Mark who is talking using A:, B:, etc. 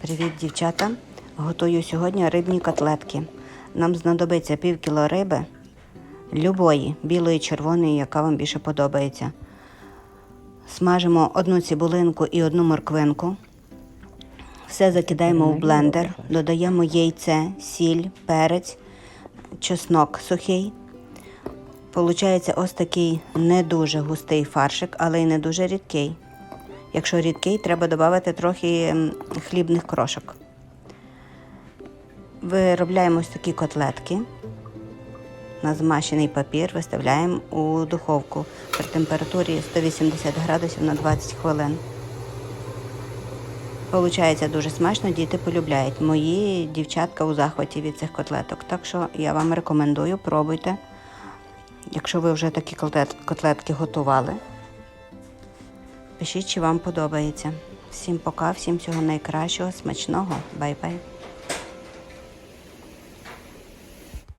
A: Привіт, дівчата! Готую сьогодні рибні котлетки. Нам знадобиться пів кіло риби, любої, білої, червоної, яка вам більше подобається. Смажимо одну цибулинку і одну морквинку. Все закидаємо в блендер, додаємо яйце, сіль, перець, чеснок сухий. Получається ось такий не дуже густий фаршик, але й не дуже рідкий. Якщо рідкий, треба додати трохи хлібних крошок. Виробляємо ось такі котлетки. На змащений папір виставляємо у духовку при температурі 180 градусів на 20 хвилин. Получається дуже смачно, діти полюбляють. Мої дівчатка у захваті від цих котлеток. Так що я вам рекомендую, пробуйте. Якщо ви вже такі котлетки готували, пишіть, чи вам подобається. Всім пока, всім всього найкращого, смачного. Бай-бай.